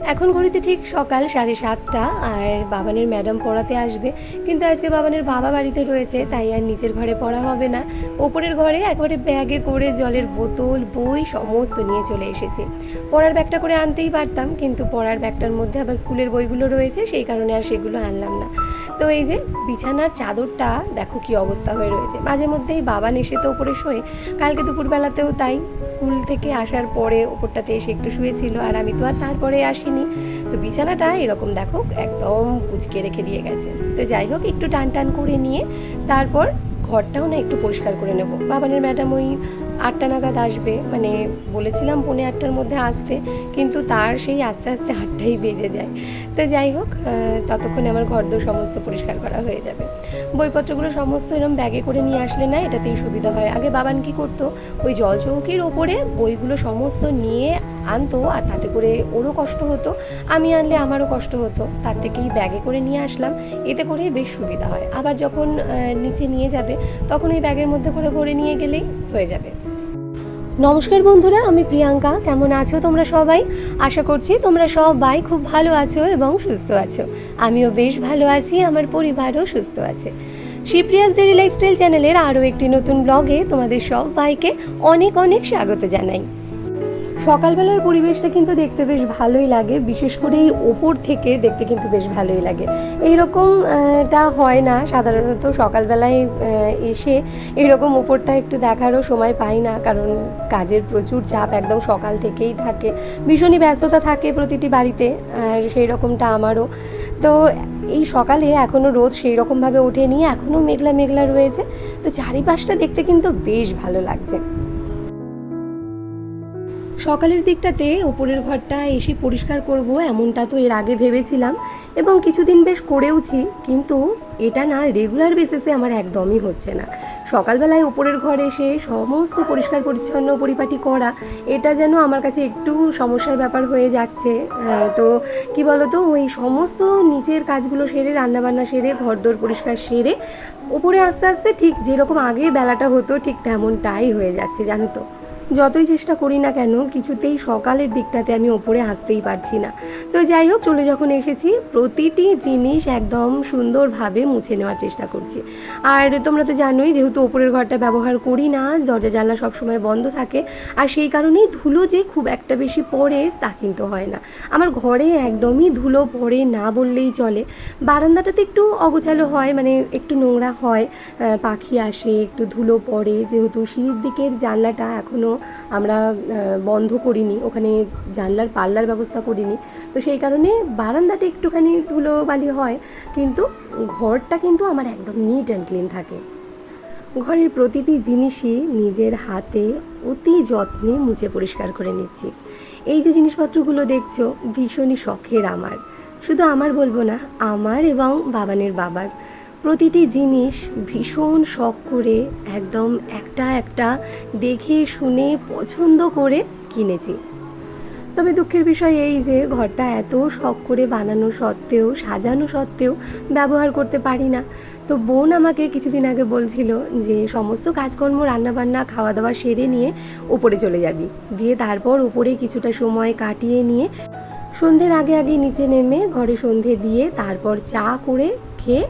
এখন ঘড়িতে ঠিক সকাল সাড়ে সাতটা, আর বাবানের ম্যাডাম পড়াতে আসবে। কিন্তু আজকে বাবানের বাবা বাড়িতে রয়েছে, তাই আর নিচের ঘরে পড়া হবে না। ওপরের ঘরে একবারে ব্যাগে করে জলের বোতল, বই সমস্ত নিয়ে চলে এসেছে। পড়ার ব্যাগটা করে আনতেই পারতাম, কিন্তু পড়ার ব্যাগটার মধ্যে আবার স্কুলের বইগুলো রয়েছে, সেই কারণে আর সেগুলো আনলাম না। তো এই যে বিছানার চাদরটা দেখো কি অবস্থা হয়ে রয়েছে। মাঝে মধ্যেই বাবান এসে তো ওপরে শোয়ে, কালকে দুপুরবেলাতেও তাই স্কুল থেকে আসার পরে ওপরটাতে এসে একটু শুয়েছিল আর আমি তো আর তারপরে আসিনি। তো বিছানাটা এরকম দেখো একদম কুচকে রেখে দিয়ে গেছে। তো যাই হোক একটু টান টান করে নিয়ে তারপর ঘরটাও না একটু পরিষ্কার করে নেব। বাবানের ম্যাডাম ওই আটটা নাগাদ আসবে। মানে বলেছিলাম পৌনে আটটার মধ্যে আসতে, কিন্তু তার সেই আস্তে আস্তে আটটাই বেজে যায়। তো যাই হোক ততক্ষণে আমার ঘরদোর সমস্ত পরিষ্কার করা হয়ে যাবে। বইপত্রগুলো সমস্ত এরকম ব্যাগে করে নিয়ে আসলে না, এটাতেই সুবিধা হয়। আগে বাবান কি করতো? ওই জল চৌকির ওপরে বইগুলো সমস্ত নিয়ে আনতো, আর তাতে করে ওরও কষ্ট হতো, আমি আনলে আমারও কষ্ট হতো। তার থেকেই ব্যাগে করে নিয়ে আসলাম, এতে করেই বেশ সুবিধা হয়। আবার যখন নিচে নিয়ে যাবে, তখন ওই ব্যাগের মধ্যে করে ভরে নিয়ে গেলেই হয়ে যাবে। নমস্কার বন্ধুরা, আমি প্রিয়াঙ্কা। কেমন আছো তোমরা সবাই? আশা করছি তোমরা সবাই খুব ভালো আছো এবং সুস্থ আছো। আমিও বেশ ভালো আছি, আমার পরিবারও সুস্থ আছে। শিপ্রিয়াস ডেলি লাইফস্টাইল চ্যানেলের আরও একটি নতুন ব্লগে তোমাদের সবাইকে অনেক অনেক স্বাগত জানাই। সকালবেলার পরিবেশটা কিন্তু দেখতে বেশ ভালোই লাগে, বিশেষ করে এই ওপর থেকে দেখতে কিন্তু বেশ ভালোই লাগে। এইরকম টা হয় না, সাধারণত সকালবেলায় এসে এইরকম ওপরটা একটু দেখারও সময় পাই না, কারণ কাজের প্রচুর চাপ একদম সকাল থেকেই থাকে, ভীষণই ব্যস্ততা থাকে প্রতিটি বাড়িতে, আর সেই রকমটা আমারও। তো এই সকালে এখনও রোদ সেই রকমভাবে ওঠেনি এখনও মেঘলা মেঘলা রয়েছে, তো চারিপাশটা দেখতে কিন্তু বেশ ভালো লাগছে। সকালের দিকটাতে ওপরের ঘরটা এসে পরিষ্কার করব এমনটা তো এর আগে ভেবেছিলাম এবং কিছুদিন বেশ করেওছি, কিন্তু এটা না রেগুলার বেসিসে আমার একদমই হচ্ছে না। সকালবেলায় ওপরের ঘরে এসে সমস্ত পরিষ্কার পরিচ্ছন্ন পরিপাটি করা, এটা যেন আমার কাছে একটু সমস্যার ব্যাপার হয়ে যাচ্ছে। তো কি বলতো, ওই সমস্ত নিচের কাজগুলো সেরে, রান্নাবান্না সেরে, ঘরদোর পরিষ্কার সেরে, ওপরে আস্তে আস্তে ঠিক যেরকম আগে বেলাটা হতো ঠিক তেমনটাই হয়ে যাচ্ছে, জানো তো। যতই চেষ্টা করি না কেন, কিছুতেই সকালের দিকটাতে আমি ওপরে আসতেই পারছি না। তো যাই হোক, চলে যখন এসেছি, প্রতিটি জিনিস একদম সুন্দরভাবে মুছে নেওয়ার চেষ্টা করছি। আর তোমরা তো জানোই, যেহেতু ওপরের ঘরটা ব্যবহার করি না, দরজা, জানলা সবসময় বন্ধ থাকে, আর সেই কারণেই ধুলো যে খুব একটা বেশি পড়ে তা কিন্তু হয় না। আমার ঘরে একদমই ধুলো পড়ে না বললেই চলে। বারান্দাটাতে একটু অগোছালো হয় মানে একটু নোংরা হয় পাখি আসে, একটু ধুলো পড়ে, যেহেতু সিঁড়ির দিকের জানলাটা এখনও আমরা বন্ধ করিনি, ওখানে জানলার পাল্লার ব্যবস্থা করিনি। তো সেই কারণে বারান্দাটা একটুখানি ধুলো বালি হয়, কিন্তু ঘরটা কিন্তু আমার একদম নিট অ্যান্ড ক্লিন থাকে। ঘরের প্রতিটি জিনিসই নিজের হাতে অতি যত্নে মুছে পরিষ্কার করে নিচ্ছি। এই যে জিনিসপত্রগুলো দেখছ, ভীষণই শখের আমার। শুধু আমার বলব না, আমার এবং বাবানের বাবার। প্রতিটি জিনিস ভীষণ শখ করে একদম একটা একটা দেখে, শুনে, পছন্দ করে কিনেছি। তবে দুঃখের বিষয় এই যে, ঘরটা এত শখ করে বানানো সত্ত্বেও, সাজানো সত্ত্বেও ব্যবহার করতে পারি না। তো বোন আমাকে কিছুদিন আগে বলছিল যে, সমস্ত কাজকর্ম, রান্নাবান্না খাওয়া দাওয়া সেরে নিয়ে ওপরে চলে যাবি। দিয়ে তারপর ওপরে কিছুটা সময় কাটিয়ে নিয়ে সন্ধ্যের আগে আগে নিচে নেমে ঘরে সন্ধে দিয়ে তারপর চা করে খেয়ে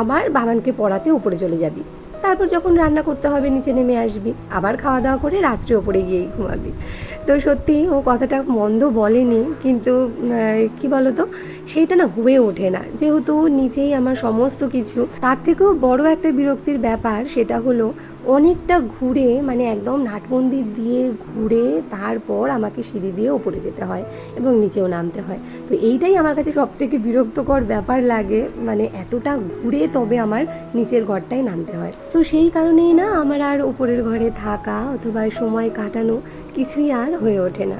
আবার বাবানকে পড়াতে উপরে চলে যাবি। তারপর যখন রান্না করতে হবে, নিচে নেমে আসবি। আবার খাওয়া দাওয়া করে রাত্রে ওপরে গিয়েই ঘুমাবি। তো সত্যি ও কথাটা মন্দ বলেনি, কিন্তু কি বলতো? সেইটা না হয়ে ওঠে না। যেহেতু নিচেই আমার সমস্ত কিছু। তার থেকেও বড় একটা বিরক্তির ব্যাপার সেটা হলো, অনেকটা ঘুরে মানে একদম নাটমন্দির দিয়ে ঘুরে তারপর আমাকে সিঁড়ি দিয়ে ওপরে যেতে হয় এবং নিচেও নামতে হয়। তো এইটাই আমার কাছে সব থেকে বিরক্তকর ব্যাপার লাগে। মানে এতটা ঘুরে তবে আমার নিচের ঘরটায় নামতে হয়। তো সেই কারণেই না আমার আর উপরের ঘরে থাকা অথবা সময় কাটানো কিছুই আর হয়ে ওঠে না।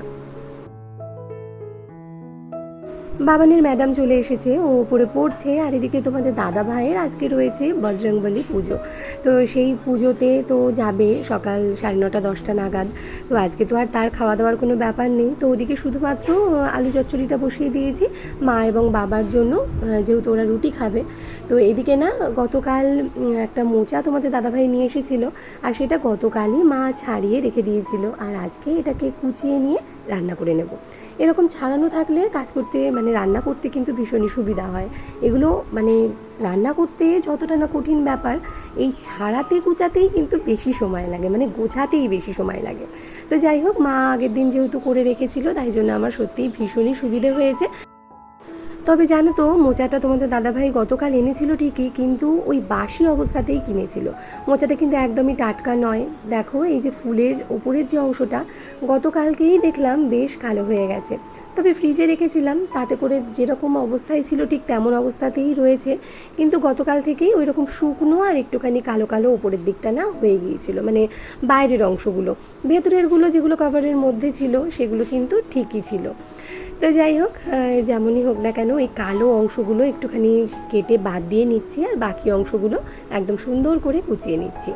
বাবানের ম্যাডাম চলে এসেছে, ও উপরে পড়ছে, আর এদিকে তোমাদের দাদা ভাইয়ের আজকে রয়েছে বজরংবলী পুজো। তো সেই পুজোতে তো যাবে সকাল সাড়ে নটা, দশটা নাগাদ। তো আজকে তো আর তার খাওয়া দাওয়ার কোনো ব্যাপার নেই। তো ওদিকে শুধুমাত্র আলু চচ্চড়িটা বসিয়ে দিয়েছি, মা এবং বাবার জন্য যেহেতু ওরা রুটি খাবে। তো এদিকে না, গতকাল একটা মোচা তোমাদের দাদাভাই নিয়ে এসেছিল, আর সেটা গতকালই মা ছাড়িয়ে রেখে দিয়েছিল। আর আজকে এটাকে কুচিয়ে নিয়ে রান্না করে নেব। এরকম ছাড়ানো থাকলে কাজ করতে মানে রান্না করতে কিন্তু ভীষণই সুবিধা হয়। এগুলো মানে রান্না করতে যতটা না কঠিন ব্যাপার, এই ছাড়াতে কুচাতেই কিন্তু বেশি সময় লাগে মানে গোছাতেই বেশি সময় লাগে। তো যাই হোক, মা আগের দিন যেহেতু করে রেখেছিল, তাই জন্য আমার সত্যিই ভীষণই সুবিধে হয়েছে। তবে জানো তো, মোচাটা তোমাদের দাদাভাই গতকাল এনেছিল ঠিকই, কিন্তু ওই বাসি অবস্থাতেই কিনেছিল। মোচাটা কিন্তু একদমই টাটকা নয়। দেখো, এই যে ফুলের ওপরের যে অংশটা, গতকালকেই দেখলাম বেশ কালো হয়ে গেছে। তবে ফ্রিজে রেখেছিলাম, তাতে করে যেরকম অবস্থায় ছিল ঠিক তেমন অবস্থাতেই রয়েছে। কিন্তু গতকাল থেকেই ওই রকম শুকনো আর একটুখানি কালো কালো ওপরের দিকটা না হয়ে গিয়েছিল মানে বাইরের অংশগুলো। ভেতরেরগুলো যেগুলো কাভারের মধ্যে ছিল, সেগুলো কিন্তু ঠিকই ছিল। তো যাই হোক যেমনই হোক না কেন, এই কালো অংশগুলো একটুখানি কেটে বাদ দিয়ে নিচ্ছি আর বাকি অংশগুলো একদম সুন্দর করে কুচিয়ে নিচ্ছি।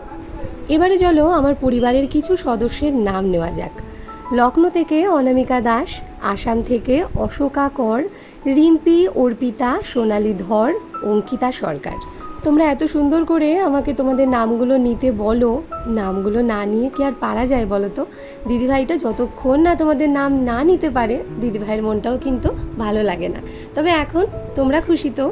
এবারে চলো আমার পরিবারের কিছু সদস্যের নাম নেওয়া যাক। লখনৌ থেকে অনামিকা দাস, আসাম থেকে অশোকা কর, রিম্পি অর্পিতা, সোনালি ধর, অঙ্কিতা সরকার। তোমরা এত সুন্দর করে আমাকে তোমাদের নামগুলো নিতে বলো, নামগুলো না নিয়ে কি আর পারা যায় বলো তো? দিদিভাইটা যতক্ষণ না তোমাদের নাম না নিতে পারে, দিদিভাইয়ের মনটাও কিন্তু ভালো লাগে না। তবে এখন তোমরা খুশি তো?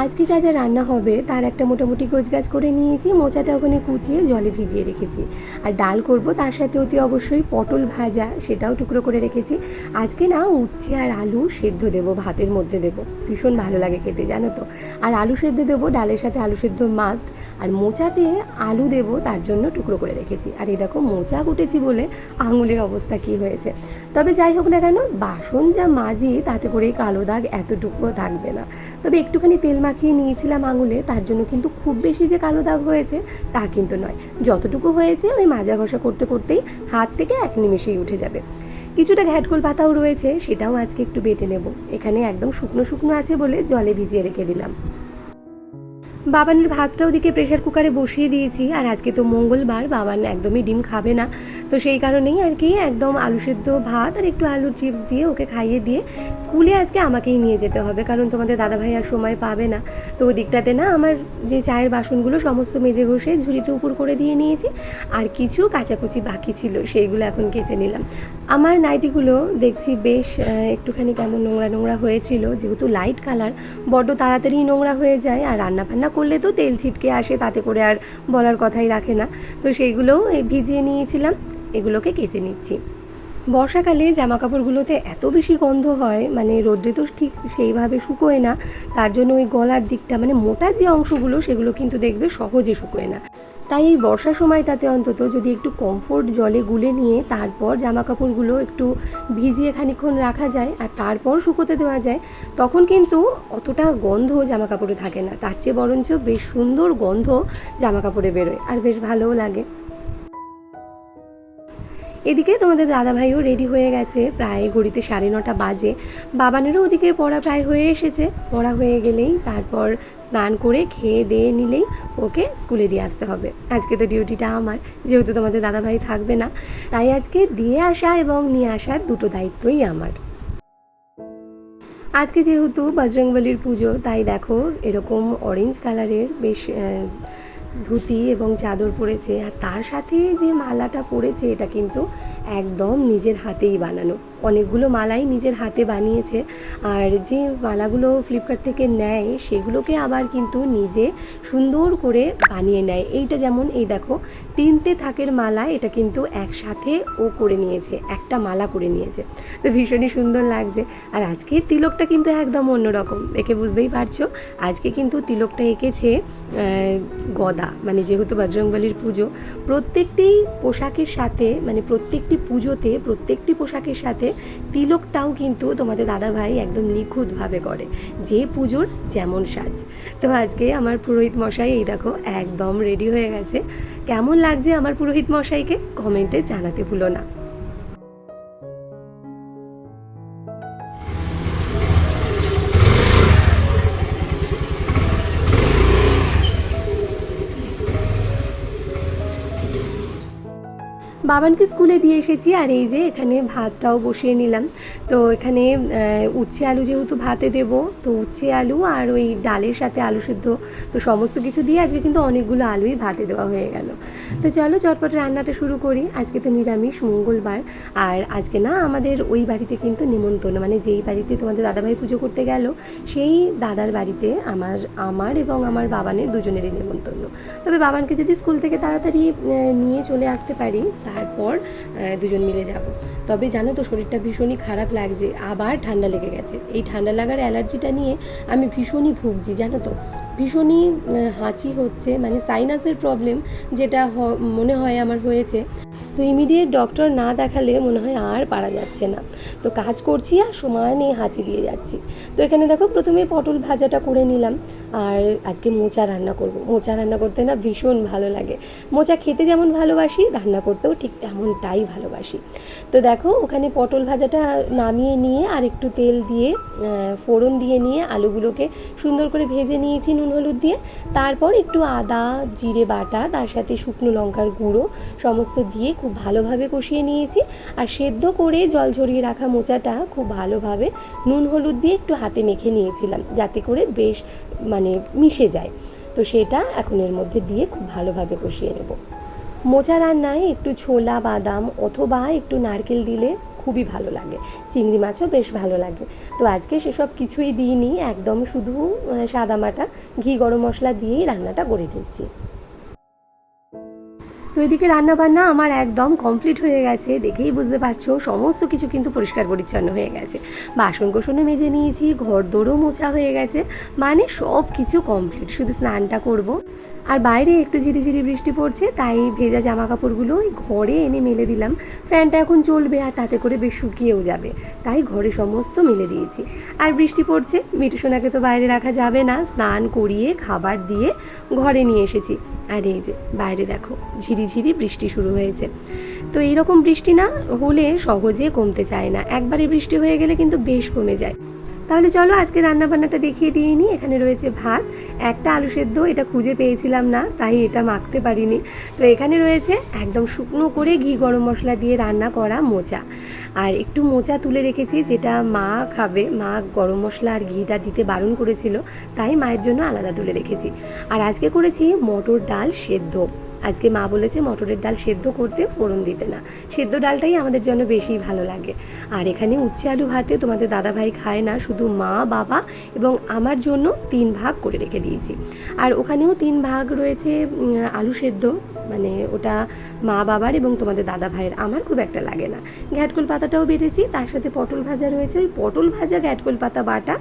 আজকে যা যা রান্না হবে, তার একটা মোটামুটি গোছগাছ করে নিয়েছি, মোচাটা ওখানে কুচিয়ে জলে ভিজিয়ে রেখেছি। আর ডাল করব, তার সাথে অতি অবশ্যই পটল ভাজা, সেটাও টুকরো করে রেখেছি। আজকে না উচ্ছে আর আলু সেদ্ধ দেব, ভাতের মধ্যে দেব। ভীষণ ভালো লাগে খেতে, জানো তো? আর আলু সেদ্ধ দেবো, ডালের সাথে আলু সেদ্ধ মাস্ট আর মোচাতে আলু দেব, তার জন্য টুকরো করে রেখেছি। আর এই দেখো মোচা কুটেছি বলে আঙুলের অবস্থা কি হয়েছে? তবে যাই হোক না কেন, বাসন যা মাজি, তাতে করে কালো দাগ এতটুকুও থাকবে না। তবে একটুখানি তেল মাখিয়ে নিয়েছিলাম আঙুলে, তার জন্য কিন্তু খুব বেশি যে কালো দাগ হয়েছে তা কিন্তু নয়। যতটুকু হয়েছে ওই মাজা ঘষা করতে করতেই হাত থেকে এক নিমেষেই উঠে যাবে। কিছুটা ঘ্যাটকোল পাতাও রয়েছে, সেটাও আজকে একটু বেটে নেব। এখানে একদম শুকনো শুকনো আছে বলে জলে ভিজিয়ে রেখে দিলাম। বাবানের ভাতটা ওদিকে প্রেশার কুকারে বসিয়ে দিয়েছি। আর আজকে তো মঙ্গলবার, বাবান একদমই ডিম খাবে না। তো সেই কারণেই আর কি একদম আলু সেদ্ধ ভাত আর একটু আলুর চিপস দিয়ে ওকে খাইয়ে দিয়ে স্কুলে আজকে আমাকেই নিয়ে যেতে হবে, কারণ তোমাদের দাদাভাই আর সময় পাবে না। তো ওই দিকটাতে না আমার যে চায়ের বাসনগুলো সমস্ত মেজে ঘষে ঝুড়িতে উপর করে দিয়ে নিয়েছি। আর কিছু কাচাকুচি বাকি ছিল, সেইগুলো এখন কেচে নিলাম। আমার নাইটিগুলো দেখছি বেশ একটুখানি কেমন নোংরা নোংরা হয়েছিল। যেহেতু লাইট কালার বড্ড তাড়াতাড়ি নোংরা হয়ে যায় আর রান্না ফান্না করলে তো তেল ছিটকে আসে, তাতে করে আর বলার কথাই রাখে না। তো সেইগুলোও ভিজিয়ে নিয়েছিলাম, এগুলোকে কেচে নিচ্ছি। বর্ষাকালে জামা কাপড়গুলোতে এত বেশি গন্ধ হয় মানে রোদ্রে তো ঠিক সেইভাবে শুকোয় না, তার জন্য ওই গলার দিকটা মানে মোটা যে অংশগুলো, সেগুলো কিন্তু দেখবে সহজে শুকোয় না। তাই এই বর্ষার সময়টাতে অন্তত যদি একটু কমফোর্ট জলে গুলে নিয়ে তারপর জামা কাপড়গুলো একটু ভিজিয়ে খানিক্ষণ রাখা যায় আর তারপর শুকোতে দেওয়া যায়, তখন কিন্তু অতটা গন্ধ জামা কাপড়ে থাকে না। তার চেয়ে বরঞ্চ বেশ সুন্দর গন্ধ জামা কাপড়ে বেরোয় আর বেশ ভালোও লাগে। এদিকে তোমাদের দাদাভাইও রেডি হয়ে গেছে, প্রায় ঘড়িতে সাড়ে নটা বাজে। বাবানেরও ওদিকে পড়া প্রায় হয়ে এসেছে। পড়া হয়ে গেলেই তারপর স্নান করে খেয়ে দিয়ে নিলেই ওকে স্কুলে দিয়ে আসতে হবে। আজকে তো ডিউটিটা আমার, যেহেতু তোমাদের দাদাভাই থাকবে না। তাই আজকে দিয়ে আসা এবং নিয়ে আসার দুটো দায়িত্বই আমার। আজকে যেহেতু বজরংবলির পুজো, তাই দেখো এরকম অরেঞ্জ কালারের বেশ ধুতি এবং চাদর পরেছে আর তার সাথে যে মালাটা পরেছে, এটা কিন্তু একদম নিজের হাতেই বানানো। অনেকগুলো মালাই নিজের হাতে বানিয়েছে। আর যে মালাগুলো ফ্লিপকার্ট থেকে নেয়, সেগুলোকে আবার কিন্তু নিজে সুন্দর করে বানিয়ে নেয়। এইটা যেমন এই দেখো, তিনটে থাকের মালা এটা কিন্তু একসাথে ও করে নিয়েছে, একটা মালা করে নিয়েছে। তো ভীষণই সুন্দর লাগছে। আর আজকে তিলকটা কিন্তু একদম অন্যরকম, দেখে বুঝতেই পারছ? আজকে কিন্তু তিলকটা এঁকেছে গদা মানে যেহেতু বজরংবলির পুজো। প্রত্যেকটি পোশাকের সাথে মানে প্রত্যেকটি পুজোতে, প্রত্যেকটি পোশাকের সাথে তিলকটাও কিন্তু তোমাদের দাদাভাই একদম নিখুঁতভাবে করে। যে পুজোর যেমন সাজ। তো আজকে আমার পুরোহিত মশাই, এই দেখো, একদম রেডি হয়ে গেছে। কেমন লাগছে আমার পুরোহিত মশাইকে? কমেন্টে জানাতে ভুলো না। বাবানকে স্কুলে দিয়ে এসেছি আর এই যে এখানে ভাতটাও বসিয়ে নিলাম। তো এখানে উচ্ছে আলু যেহেতু ভাতে দেব, তো উচ্ছে আলু আর ওই ডালের সাথে আলু সিদ্ধ, তো সমস্ত কিছু দিয়ে আজকে কিন্তু অনেকগুলো আলুই ভাতে দেওয়া হয়ে গেল। তো চলো চটপট রান্নাটা শুরু করি। আজকে তো নিরামিষ, মঙ্গলবার। আর আজকে না আমাদের ওই বাড়িতে কিন্তু নিমন্ত্রণ মানে যেই বাড়িতে তোমাদের দাদাভাই পুজো করতে গেল, সেই দাদার বাড়িতে আমার আমার এবং আমার বাবানের দুজনেরই নিমন্ত্রণ। তবে বাবানকে যদি স্কুল থেকে তাড়াতাড়ি নিয়ে চলে আসতে পারি তারপর দুজন মিলে যাব। তবে জানো তো, শরীরটা ভীষণই খারাপ লাগছে, আবার ঠান্ডা লেগে গেছে। এই ঠান্ডা লাগার অ্যালার্জিটা নিয়ে আমি ভীষণই ভুগছি, জানো তো। ভীষণই হাঁচি হচ্ছে মানে সাইনাসের প্রবলেম যেটা মনে হয় আমার হয়েছে। তো ইমিডিয়েট ডক্টর না দেখালে মনে হয় আর পারা যাচ্ছে না। তো কাজ করছি আর সময় নিয়ে হাঁচি দিয়ে যাচ্ছি। তো এখানে দেখো প্রথমে পটল ভাজাটা করে নিলাম আর আজকে মোচা রান্না করব। মোচা রান্না করতে না ভীষণ ভালো লাগে। মোচা খেতে যেমন ভালোবাসি, রান্না করতেও ঠিক তেমনটাই ভালোবাসি। তো দেখো ওখানে পটল ভাজাটা নামিয়ে নিয়ে আর একটু তেল দিয়ে ফোড়ন দিয়ে নিয়ে আলুগুলোকে সুন্দর করে ভেজে নিয়েছি নুন হলুদ দিয়ে। তারপর একটু আদা, জিরে বাটা, তার সাথে শুকনো লঙ্কার গুঁড়ো সমস্ত দিয়ে খুব ভালোভাবে কষিয়ে নিয়েছি আর সেদ্ধ করে জল ঝরিয়ে রাখা মোচাটা খুব ভালোভাবে নুন হলুদ দিয়ে একটু হাতে মেখে নিয়েছিলাম যাতে করে বেশ মানে মিশে যায়। তো সেটা এখন এর মধ্যে দিয়ে খুব ভালোভাবে কষিয়ে নেব। মোচা রান্নায় একটু ছোলা, বাদাম অথবা একটু নারকেল দিলে খুবই ভালো লাগে। চিংড়ি মাছও বেশ ভালো লাগে। তো আজকে সেসব কিছুই দিইনি, একদম শুধু সাদামাটা ঘি গরম মশলা দিয়েই রান্নাটা করে নিচ্ছি। তো এদিকে রান্নাবান্না আমার একদম কমপ্লিট হয়ে গেছে। দেখেই বুঝতে পারছ, সমস্ত কিছু কিন্তু পরিষ্কার পরিচ্ছন্ন হয়ে গেছে। বাসন কোসনও মেজে নিয়েছি ঘর দোরও মোছা হয়ে গেছে মানে সব কিছু কমপ্লিট। শুধু স্নানটা করব। আর বাইরে একটু ঝিরিঝিরি বৃষ্টি পড়ছে, তাই ভেজা জামা কাপড়গুলো ঘরে এনে মেলে দিলাম। ফ্যানটা এখন চলবে আর তাতে করে বেশ শুকিয়েও যাবে। তাই ঘরে সমস্ত মেলে দিয়েছি। আর বৃষ্টি পড়ছে, মিঠু সোনাকে তো বাইরে রাখা যাবে না। স্নান করিয়ে, খাবার দিয়ে ঘরে নিয়ে এসেছি। আর এই যে, বাইরে দেখো, ঝিরিঝিরি বৃষ্টি শুরু হয়েছে। তো এইরকম বৃষ্টি না হলে সহজে কমতে চায় না। একবারে বৃষ্টি হয়ে গেলে কিন্তু বেশ কমে যায়। তাহলে চলো আজকে রান্না বান্নাটা দেখিয়ে দিয়ে নিই এখানে রয়েছে ভাত। একটা আলু সেদ্ধ, এটা খুঁজে পেয়েছিলাম না, তাই এটা মাখতে পারিনি। তো এখানে রয়েছে একদম শুকনো করে ঘি গরম মশলা দিয়ে রান্না করা মোচা। আর একটু মোচা তুলে রেখেছি, যেটা মা খাবে। মা গরম মশলা আর ঘিটা দিতে বারণ করেছিল, তাই মায়ের জন্য আলাদা তুলে রেখেছি। আর আজকে করেছি মটর ডাল সেদ্ধ। আজকে মা বলেছে মটরের ডাল সেদ্ধ করতে ফোড়ন দিতে না। সেদ্ধ ডালটাই আমাদের জন্য বেশি ভালো লাগে। আর এখানে উচ্ছে আলু ভাতে তোমাদের দাদাভাই খায় না, শুধু মা, বাবা এবং আমার জন্য তিন ভাগ করে রেখে দিয়েছি। আর ওখানেও তিন ভাগ রয়েছে আলু সেদ্ধ মানে ওটা মা বাবার এবং তোমাদের দাদা ভাইয়ের আমার খুব একটা লাগে না। ঘ্যাটকোল পাতাটাও বেটেছি, তার সাথে পটল ভাজা রয়েছে। ওই পটল ভাজা, ঘ্যাটকোল পাতা বাটা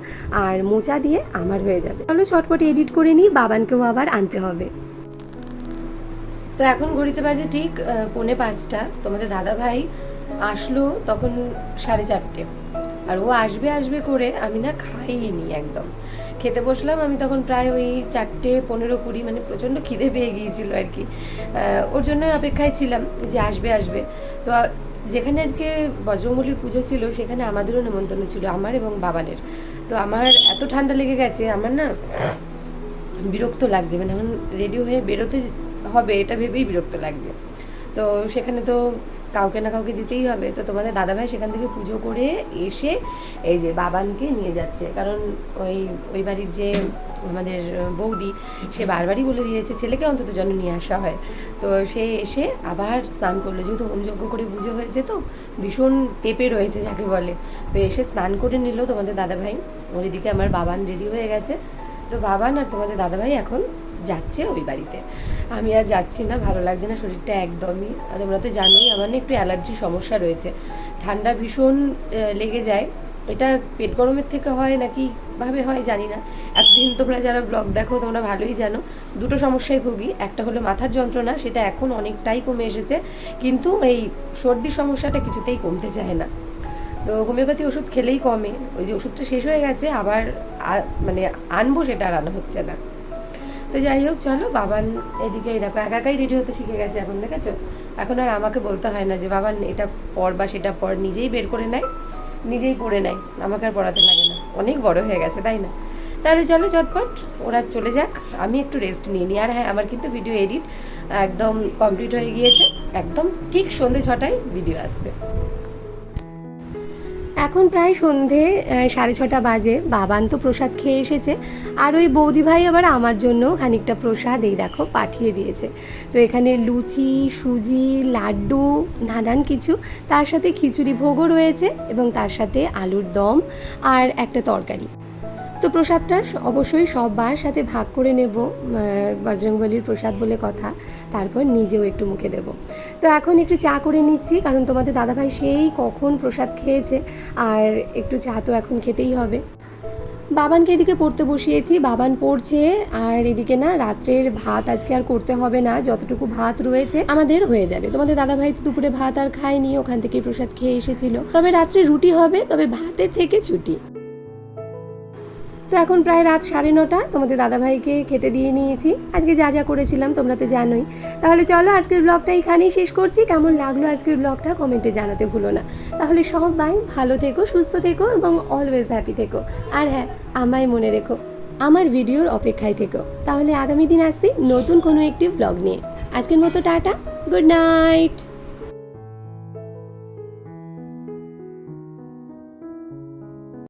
আর মোচা দিয়ে আমার হয়ে যাবে। চলো চটপট এডিট করে নিই, বাবানকেও আবার আনতে হবে। তো এখন ঘড়িতে বাজে ঠিক পৌনে পাঁচটা। তোমাদের দাদা ভাই আসলো তখন সাড়ে চারটে। আর ও আসবে আসবে করে আমি না খাইনি একদম। খেতে বসলাম আমি তখন প্রায় ওই চারটে পনেরো কুড়ি মানে প্রচণ্ড খিদে পেয়ে গিয়েছিল আর কি। ওর জন্য অপেক্ষায় ছিলাম যে আসবে আসবে। তো যেখানে আজকে বজরঙ্গলির পুজো ছিল, সেখানে আমাদেরও নেমন্তন্ন ছিল, আমার এবং বাবানের। তো আমার এত ঠান্ডা লেগে গেছে, আমার না বিরক্ত লাগছে। মানে এখন রেডি হয়ে বেরোতে হবে, এটা ভেবেই বিরক্ত লাগছে। তো সেখানে তো কাউকে না কাউকে যেতেই হবে। তো তোমাদের দাদাভাই সেখান থেকে পুজো করে এসে এই যে বাবানকে নিয়ে যাচ্ছে। কারণ ওই ওই বাড়ির যে আমাদের বৌদি, সে বারবারই বলে দিয়েছে, ছেলেকে অন্তত যেন নিয়ে আসা হয়। তো সে এসে আবার স্নান করল। যেহেতু হোমযজ্ঞ করে পুজো হয়েছে তো, ভীষণ পেপে রয়েছে যাকে বলে। তো এসে স্নান করে নিল তোমাদের দাদাভাই। ওর এদিকে আমার বাবান রেডি হয়ে গেছে। তো বাবান আর তোমাদের দাদাভাই এখন যাচ্ছে ওই বাড়িতে। আমি আর যাচ্ছি না, ভালো লাগছে না, শরীরটা একদমই। তোমরা তো জানোই, আমার না একটু অ্যালার্জির সমস্যা রয়েছে। ঠান্ডা ভীষণ লেগে যায়। এটা পেট গরমের থেকে হয় নাকি ভাবে হয় জানি না। এতদিন তোমরা যারা ব্লগ দেখো, তোমরা ভালোই জানো। দুটো সমস্যায় ভুগি। একটা হলো মাথার যন্ত্রণা, সেটা এখন অনেকটাই কমে এসেছে। কিন্তু এই সর্দির সমস্যাটা কিছুতেই কমতে চায় না। তো হোমিওপ্যাথি ওষুধ খেলেই কমে। ওই যে ওষুধটা শেষ হয়ে গেছে, আবার মানে আনব সেটা আর আনা হচ্ছে না। তো যাই হোক, চলো, বাবান এদিকে দেখো, একা একাই রেডি হতে শিখে গেছে এখন, দেখেছ? এখন আর আমাকে বলতে হয় না যে, বাবান, এটা পর বা সেটা পর নিজেই বের করে নেয়, নিজেই পড়ে নেয়। আমাকে আর পড়াতে লাগে না। অনেক বড় হয়ে গেছে, তাই না? তাহলে চলো, চটপট, ওরা চলে যাক। আমি একটু রেস্ট নিয়ে নিই। আর হ্যাঁ আমার কিন্তু ভিডিও এডিট একদম কমপ্লিট হয়ে গিয়েছে। একদম ঠিক সন্ধে ছটায় ভিডিও আসছে। এখন প্রায় সন্ধে সাড়ে ছটা বাজে। বাবান তো প্রসাদ খেয়ে এসেছে। আর ওই বৌদি ভাই আবার আমার জন্য খানিকটা প্রসাদ, এই দেখো, পাঠিয়ে দিয়েছে। তো এখানে লুচি, সুজি, লাড্ডু, নানান কিছু। তার সাথে খিচুড়ি ভোগও রয়েছে এবং তার সাথে আলুর দম আর একটা তরকারি। তো প্রসাদটা অবশ্যই সবার সাথে ভাগ করে নেব বজরংবলির প্রসাদ বলে কথা। তারপর নিজেও একটু মুখে দেব। তো এখন একটু চা করে নিচ্ছি, কারণ তোমাদের দাদাভাই সেই কখন প্রসাদ খেয়েছে, আর একটু চা তো এখন খেতেই হবে। বাবানকে এদিকে পড়তে বসিয়েছি, বাবান পড়ছে, আর এদিকে না রাত্রের ভাত আজকে আর করতে হবে না, যতটুকু ভাত রয়েছে আমাদের হয়ে যাবে। তোমাদের দাদাভাই তো দুপুরে ভাত আর খায়নি, ওখান থেকে প্রসাদ খেয়ে এসেছিল। তবে রাত্রে রুটি হবে, তবে ভাতের থেকে ছুটি। তো এখন প্রায় রাত সাড়ে নটা, তোমাদের দাদাভাইকে খেতে দিয়ে নিয়েছি। আজকে যা যা করেছিলাম তোমরা তো জানোই। তাহলে চলো আজকের ব্লগটা এখানেই শেষ করছি। কেমন লাগল আজকের ব্লগটা কমেন্টে জানাতে ভুলো না। তাহলে সবাই ভালো থেকো, সুস্থ থেকো এবং অলওয়েজ হ্যাপি থেকো। আর হ্যাঁ আমায় মনে রেখো, আমার ভিডিওর অপেক্ষায় থেকো। তাহলে আগামী দিন আসছি নতুন কোনো একটি ব্লগ নিয়ে। আজকের মতো টাটা গুড নাইট